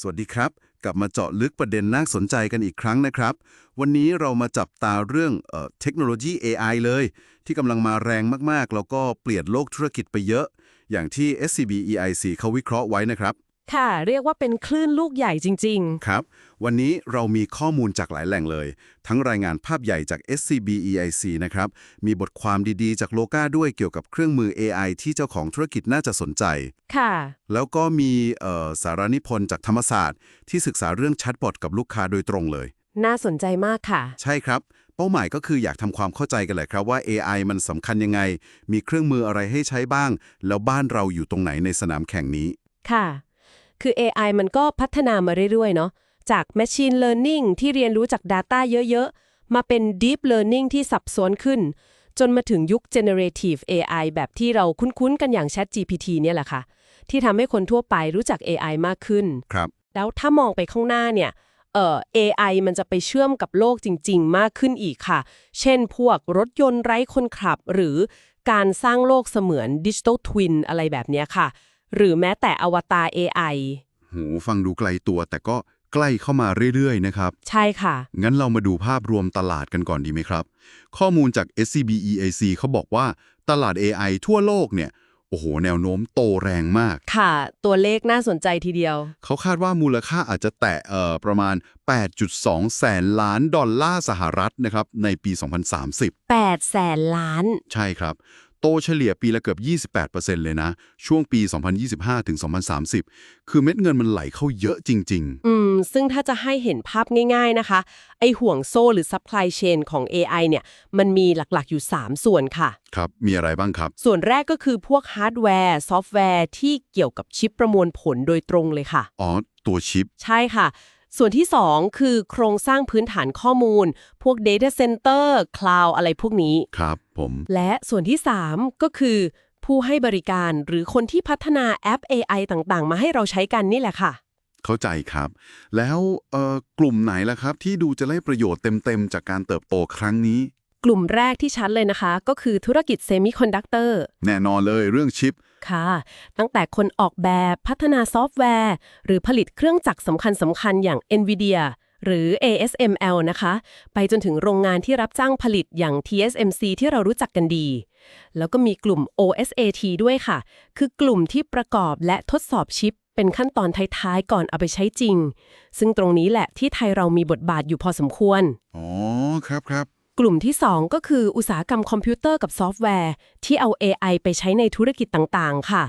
สวัสดีครับ กลับมาเจาะลึกประเด็นน่าสนใจกันอีกครั้งนะครับ วันนี้เรามาจับตาเรื่องเออเทคโนโลยี AI เลย ที่กำลังมาแรงมากๆ แล้วก็เปลี่ยนโลกธุรกิจไปเยอะ อย่างที่ SCB EIC เขาวิเคราะห์ไว้นะครับ ค่ะ เรียกว่าเป็นคลื่นลูกใหญ่จริง ครับ วันนี้เรามีข้อมูลจากหลายแหล่งเลย ทั้งรายงานภาพใหญ่จาก SCB EIC นะครับ มีบทความดีๆ จากโลกาด้วยเกี่ยวกับเครื่องมือ AI ที่เจ้าของธุรกิจน่าจะสนใจ ๆ ค่ะ แล้วก็มีเอ่อสารนิพนธ์จากธรรมศาสตร์ ที่ศึกษาเรื่องแชทบอทกับลูกค้าโดยตรงเลย น่าสนใจมากค่ะ ใช่ครับ เป้าหมายก็คืออยากทำความเข้าใจกันแหละครับว่า AI มันสำคัญยังไง มีเครื่องมืออะไรให้ใช้บ้าง แล้วบ้านเราอยู่ตรงไหนในสนามแข่งนี้ ค่ะ คือ AI มันก็พัฒนามาเรื่อยๆ เนาะ จาก Machine Learning ที่เรียนรู้จาก Data เยอะๆ มาเป็น Deep Learning ที่ซับซ้อนขึ้น จนมาถึงยุค Generative AI แบบที่เราคุ้นๆ กันอย่าง ChatGPT เนี่ยแหละค่ะ ที่ทำให้คนทั่วไปรู้จัก AI มากขึ้น ครับ แล้วถ้ามองไปข้างหน้าเนี่ยเอ่อ AI มันจะไปเชื่อมกับโลกจริง ๆ มากขึ้นอีกค่ะ เช่นพวกรถยนต์ไร้คนขับ หรือการสร้างโลกเสมือนดิจิ t a ลทวินอะไรแบบเนี้ยค่ะ หรือแม้แต่อวตาร AI หูฟังดูไกลตัวแต่ก็ใกล้เข้ามาเรื่อยๆ นะครับ ใช่ค่ะ งั้นเรามาดูภาพรวมตลาดกันก่อนดีไหมครับ ข้อมูลจาก SCB EIC เขาบอกว่าตลาด AI ทั่วโลกเนี่ย โอ้โห แนวโน้มโตแรงมาก ค่ะ ตัวเลขน่าสนใจทีเดียว เขาคาดว่ามูลค่าอาจจะแตะเอ่อประมาณ 8.2 แสนล้านดอลลาร์สหรัฐนะครับในปี 2030 8แสนล้าน ใช่ครับโต เฉลี่ยปีละเกือบ 28%เลยนะ ช่วงปี 2025 ถึง 2030 คือเม็ดเงินมันไหลเข้าเยอะจริงอืม ซึ่งถ้าจะให้เห็นภาพง่าย ๆนะคะ ไอห่วงโซ่หรือ supply chain ของ AI เนี่ย มันมีหลักๆอยู่ 3 ส่วนค่ะๆครับ มีอะไรบ้างครับ ส่วนแรกก็คือพวกฮาร์ดแวร์ ซอฟต์แวร์ที่เกี่ยวกับชิปประมวลผลโดยตรงเลยค่ะ อ๋อ ตัวชิป ใช่ค่ะส่วนที่ 2 คือโครงสร้างพื้นฐานข้อมูล พวก Data Center Cloud อะไรพวกนี้ ครับ ผม และส่วนที่ 3 ก็คือ ผู้ให้บริการหรือคนที่พัฒนาแอป AI ต่างๆ มาให้เราใช้กันนี่แหละค่ะ เข้าใจครับ แล้วเอ่อกลุ่มไหนล่ะครับ ที่ดูจะได้ประโยชน์เต็มๆ จากการเติบโตครั้งนี้ กลุ่มแรกที่ชัดเลยนะคะ ก็คือธุรกิจเซมิคอนดักเตอร์แน่นอนเลยเรื่องชิปค่ะ ตั้งแต่คนออกแบบพัฒนาซอฟต์แวร์ หรือผลิตเครื่องจักรสำคัญสำคัญๆอย่าง NVIDIA หรือ ASML นะคะ ไปจนถึงโรงงานที่รับจ้างผลิตอย่าง TSMC ที่เรารู้จักกันดี แล้วก็มีกลุ่ม OSAT ด้วยค่ะ คือกลุ่มที่ประกอบและทดสอบชิป เป็นขั้นตอนท้ายๆ ก่อนเอาไปใช้จริง ซึ่งตรงนี้แหละที่ไทยเรามีบทบาทอยู่พอสมควร อ๋อ ครับครับกลุ่มที่ 2 ก็คืออุตสาหกรรมคอมพิวเตอร์กับซอฟต์แวร์ ที่เอา AI ไปใช้ในธุรกิจต่างๆ ค่ะ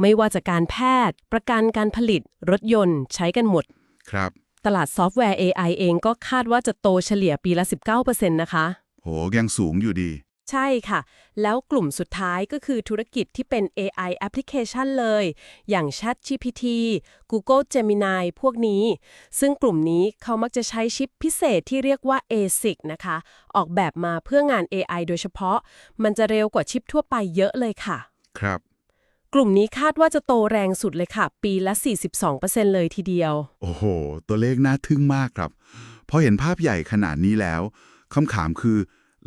ไม่ว่าจะการแพทย์ ประกันการผลิต รถยนต์ ใช้กันหมด ครับ ตลาดซอฟต์แวร์ AI เองก็คาดว่าจะโตเฉลี่ยปีละ 19%นะคะ โหยังสูงอยู่ดี ใช่ค่ะ แล้วกลุ่มสุดท้ายก็คือธุรกิจที่เป็น AI application เลย อย่าง ChatGPT Google Gemini พวกนี้ ซึ่งกลุ่มนี้เขามักจะใช้ชิปพิเศษที่เรียกว่า ASIC นะคะ ออกแบบมาเพื่องาน AI โดยเฉพาะ มันจะเร็วกว่าชิปทั่วไปเยอะเลยค่ะ ครับ กลุ่มนี้คาดว่าจะโตแรงสุดเลยค่ะ ปีละ 42%เลยทีเดียว โอ้โห ตัวเลขน่าทึ่งมากครับ พอเห็นภาพใหญ่ขนาดนี้แล้วคำถามคือ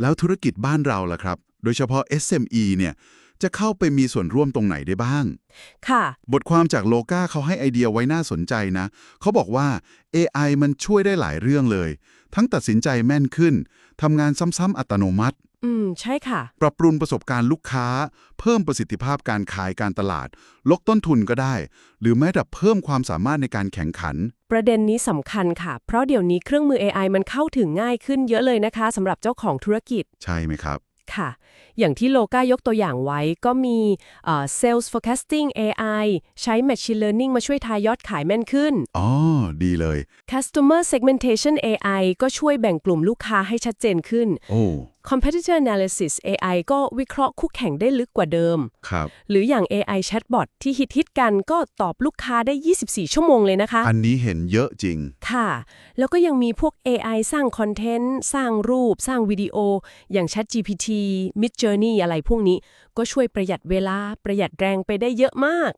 แล้วธุรกิจบ้านเราล่ะครับ โดยเฉพาะ SME เนี่ยจะเข้าไปมีส่วนร่วมตรงไหนได้บ้าง ค่ะ บทความจากโลกาเขาให้ไอเดียไว้น่าสนใจนะ เขาบอกว่า AI มันช่วยได้หลายเรื่องเลย ทั้งตัดสินใจแม่นขึ้นทำงานซ้ำๆอัตโนมัติ อืม ใช่ค่ะ ปรับปรุงประสบการณ์ลูกค้า เพิ่มประสิทธิภาพการขายการตลาด ลดต้นทุนก็ได้ หรือแม้แต่เพิ่มความสามารถในการแข่งขัน ประเด็นนี้สำคัญค่ะ เพราะเดี๋ยวนี้เครื่องมือ AI มันเข้าถึงง่ายขึ้นเยอะเลยนะคะสำหรับเจ้าของธุรกิจ ใช่ไหมครับ ค่ะ อย่างที่โลก้ายกตัวอย่างไว้ก็มีเอ่อ Sales Forecasting AI ใช้ Machine Learning มาช่วยทายยอดขายแม่นขึ้น อ๋อ ดีเลย Customer Segmentation AI ก็ช่วยแบ่งกลุ่มลูกค้าให้ชัดเจนขึ้น โอ้ Competitor Analysis AI ก็วิเคราะห์คู่แข่งได้ลึกกว่าเดิม ครับ หรืออย่าง AI Chatbot ที่ฮิตฮิตๆกันก็ตอบลูกค้าได้ 24 ชั่วโมงเลยนะคะ อันนี้เห็นเยอะจริง ค่ะ แล้วก็ยังมีพวก AI สร้างคอนเทนต์ สร้างรูป สร้างวิดีโอ อย่าง ChatGPT Midjourney อะไรพวกนี้ก็ช่วยประหยัดเวลาประหยัดแรงไปได้เยอะมาก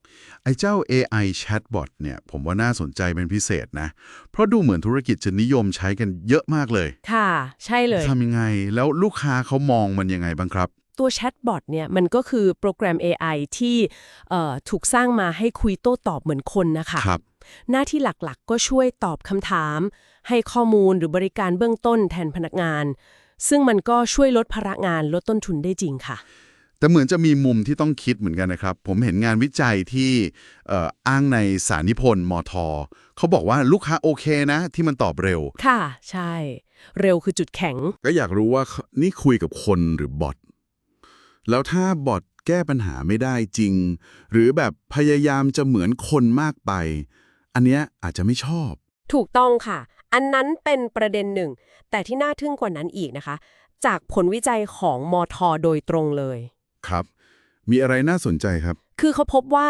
ไอ้เจ้า AI chatbot เนี่ยผมว่าน่าสนใจเป็นพิเศษนะ เพราะดูเหมือนธุรกิจจะนิยมใช้กันเยอะมากเลย ค่ะ ใช่เลยทำยังไง แล้วลูกค้าเขามองมันยังไงบ้างครับตัวแชทบอทเนี่ยมันก็คือโปรแกรม AI ที่เอ่อถูกสร้างมาให้คุยโต้ตอบเหมือนคนนะคะครับหน้าที่หลักๆ ก็ช่วยตอบคำถาม ให้ข้อมูลหรือบริการเบื้องต้นแทนพนักงาน ซึ่งมันก็ช่วยลดภาระงานลดต้นทุนได้จริงค่ะ แต่เหมือนจะมีมุมที่ต้องคิดเหมือนกันนะครับ ผมเห็นงานวิจัยที่เอ่ออ้างในสารนิพนธ์มท เขาบอกว่าลูกค้าโอเคนะ ที่มันตอบเร็ว ค่ะ ใช่ เร็วคือจุดแข็ง ก็อยากรู้ว่านี่คุยกับคนหรือบอทแล้วถ้าบอทแก้ปัญหาไม่ได้จริง หรือแบบพยายามจะเหมือนคนมากไป อันเนี้ยอาจจะไม่ชอบ ถูกต้องค่ะ อันนั้นเป็นประเด็นหนึ่ง แต่ที่น่าทึ่งกว่านั้นอีกนะคะ จากผลวิจัยของมทโดยตรงเลย ครับ มีอะไรน่าสนใจครับ คือเขาพบว่า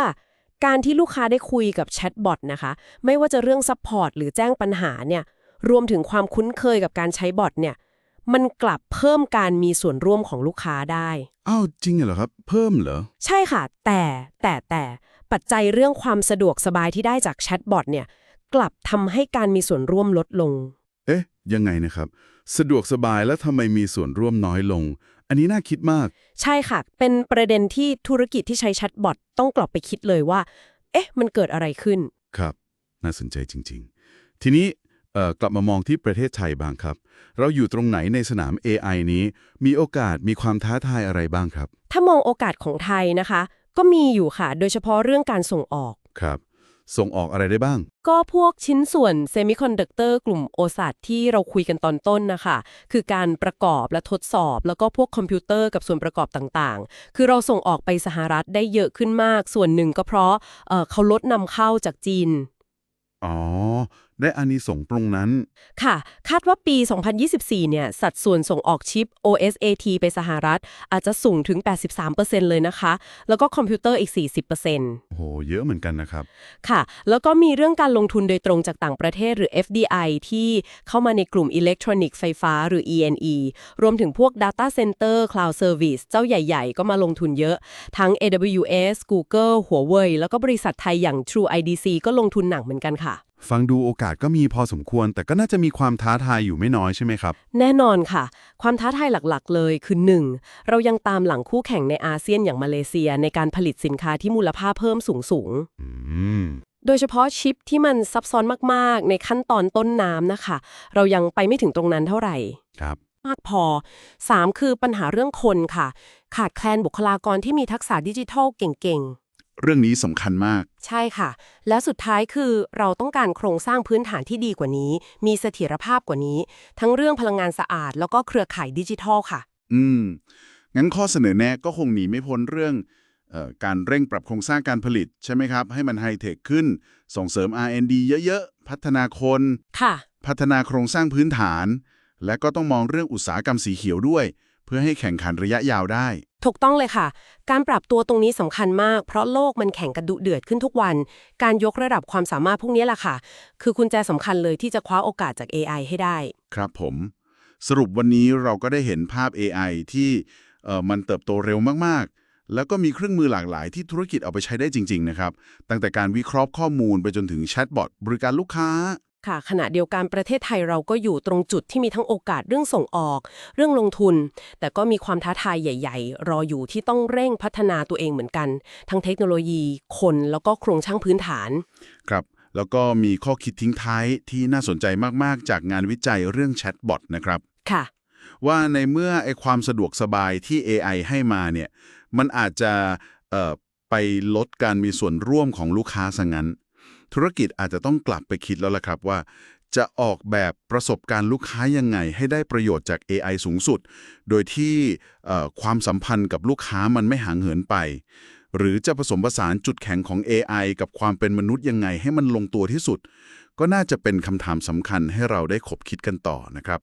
การที่ลูกค้าได้คุยกับแชทบอทนะคะ ไม่ว่าจะเรื่องซัพพอร์ตหรือแจ้งปัญหาเนี่ย รวมถึงความคุ้นเคยกับการใช้บอทเนี่ย มันกลับเพิ่มการมีส่วนร่วมของลูกค้าได้ อ้าวจริงเหรอครับ เพิ่มเหรอ ใช่ค่ะ แต่แต่แต่ปัจจัยเรื่องความสะดวกสบายที่ได้จากแชทบอทเนี่ย กลับทำให้การมีส่วนร่วมลดลง เอ๊ะ ยังไงนะครับ สะดวกสบายแล้วทำไมมีส่วนร่วมน้อยลง อันนี้น่าคิดมาก ใช่ค่ะ เป็นประเด็นที่ธุรกิจที่ใช้แชทบอทต้องกลับไปคิดเลยว่า เอ๊ะ มันเกิดอะไรขึ้น ครับ น่าสนใจจริง ๆ ทีนี้เอ่อกลับมามองที่ประเทศไทยบ้างครับ เราอยู่ตรงไหนในสนาม AI นี้ มีโอกาสมีความท้าทายอะไรบ้างครับ ถ้ามองโอกาสของไทยนะคะ ก็มีอยู่ค่ะ โดยเฉพาะเรื่องการส่งออก ครับ ส่งออกอะไรได้บ้าง ก็พวกชิ้นส่วนเซมิคอนดักเตอร์กลุ่มโอสัตที่เราคุยกันตอนต้นนะคะ คือการประกอบและทดสอบ แล้วก็พวกคอมพิวเตอร์กับส่วนประกอบต่างๆ คือเราส่งออกไปสหรัฐได้เยอะขึ้นมาก ส่วนหนึ่งก็เพราะเเขาลดนำเข้าจากจีน อ๋อ ได้อานิสงส์ตรงนั้น ค่ะ คาดว่าปี 2024 เนี่ย สัดส่วนส่งออกชิป OSAT ไปสหรัฐ อาจจะสูงถึง 83%เลยนะคะ แล้วก็คอมพิวเตอร์อีก 40%โอ้โห เยอะเหมือนกันนะครับ ค่ะ แล้วก็มีเรื่องการลงทุนโดยตรงจากต่างประเทศหรือ FDI ที่เข้ามาในกลุ่มอิเล็กทรอนิกส์ไฟฟ้าหรือ E&E รวมถึงพวก Data Center Cloud Service เจ้าใหญ่ ๆ ก็มาลงทุนเยอะ ทั้ง AWS Google Huawei แล้วก็บริษัทไทยอย่าง True IDC ก็ลงทุนหนักเหมือนกันค่ะ ฟังดูโอกาสก็มีพอสมควร แต่ก็น่าจะมีความท้าทายอยู่ไม่น้อยใช่ไหมครับ แน่นอนค่ะ ความท้าทายหลักๆ เลยคือ 1. เรายังตามหลังคู่แข่งในอาเซียนอย่างมาเลเซียในการผลิตสินค้าที่มูลค่าเพิ่มสูงสูงอืมๆโดยเฉพาะชิปที่มันซับซ้อนมากๆ ในขั้นตอนต้นน้ำนะคะ เรายังไปไม่ถึงตรงนั้นเท่าไหร่ครับมากพอ 3. คือปัญหาเรื่องคนค่ะ ขาดแคลนบุคลากรที่มีทักษะดิจิทัลเก่ง เรื่องนี้สำคัญมากๆใช่ค่ะ และสุดท้ายคือเราต้องการโครงสร้างพื้นฐานที่ดีกว่านี้ มีเสถียรภาพกว่านี้ ทั้งเรื่องพลังงานสะอาด แล้วก็เครือข่ายดิจิทัลค่ะ อืม งั้นข้อเสนอแนะก็คงหนีไม่พ้นเรื่องเออการเร่งปรับโครงสร้างการผลิตใช่ไหมครับ ให้มันไฮเทคขึ้น ส่งเสริม R&D เยอะๆ พัฒนาคนค่ะ พัฒนาโครงสร้างพื้นฐาน และก็ต้องมองเรื่องอุตสาหกรรมสีเขียวด้วย เพื่อให้แข่งขันระยะยาวได้ ถูกต้องเลยค่ะ การปรับตัวตรงนี้สำคัญมาก เพราะโลกมันแข่งกันดุเดือดขึ้นทุกวัน การยกระดับความสามารถพวกนี้แหละค่ะ คือกุญแจสำคัญเลยที่จะคว้าโอกาสจาก AI ให้ได้ ครับผม สรุปวันนี้เราก็ได้เห็นภาพ AI ที่เอ่อมันเติบโตเร็วมากๆ แล้วก็มีเครื่องมือหลากหลายที่ธุรกิจเอาไปใช้ได้จริง ๆ นะครับ ตั้งแต่การวิเคราะห์ข้อมูลไปจนถึงแชทบอทบริการลูกค้า ค่ะขณะเดียวกันประเทศไทยเราก็อยู่ตรงจุดที่มีทั้งโอกาสเรื่องส่งออก เรื่องลงทุน แต่ก็มีความท้าทายใหญ่ ๆ รออยู่ที่ต้องเร่งพัฒนาตัวเองเหมือนกัน ทั้งเทคโนโลยี คนแล้วก็โครงสร้างพื้นฐาน ครับ แล้วก็มีข้อคิดทิ้งท้ายที่น่าสนใจมากๆ จากงานวิจัยเรื่องแชทบอทนะครับ ค่ะ ว่าในเมื่อไอความสะดวกสบายที่ AI ให้มาเนี่ยมันอาจจะเอ่อไปลดการมีส่วนร่วมของลูกค้าซะงั้น ธุรกิจอาจจะต้องกลับไปคิดแล้วล่ะครับว่า จะออกแบบประสบการณ์ลูกค้ายังไง ให้ได้ประโยชน์จาก AI สูงสุด โดยที่ความสัมพันธ์กับลูกค้ามันไม่ห่างเหินไป หรือจะผสมผสานจุดแข็งของ AI กับความเป็นมนุษย์ยังไงให้มันลงตัวที่สุด ก็น่าจะเป็นคำถามสำคัญให้เราได้ขบคิดกันต่อนะครับ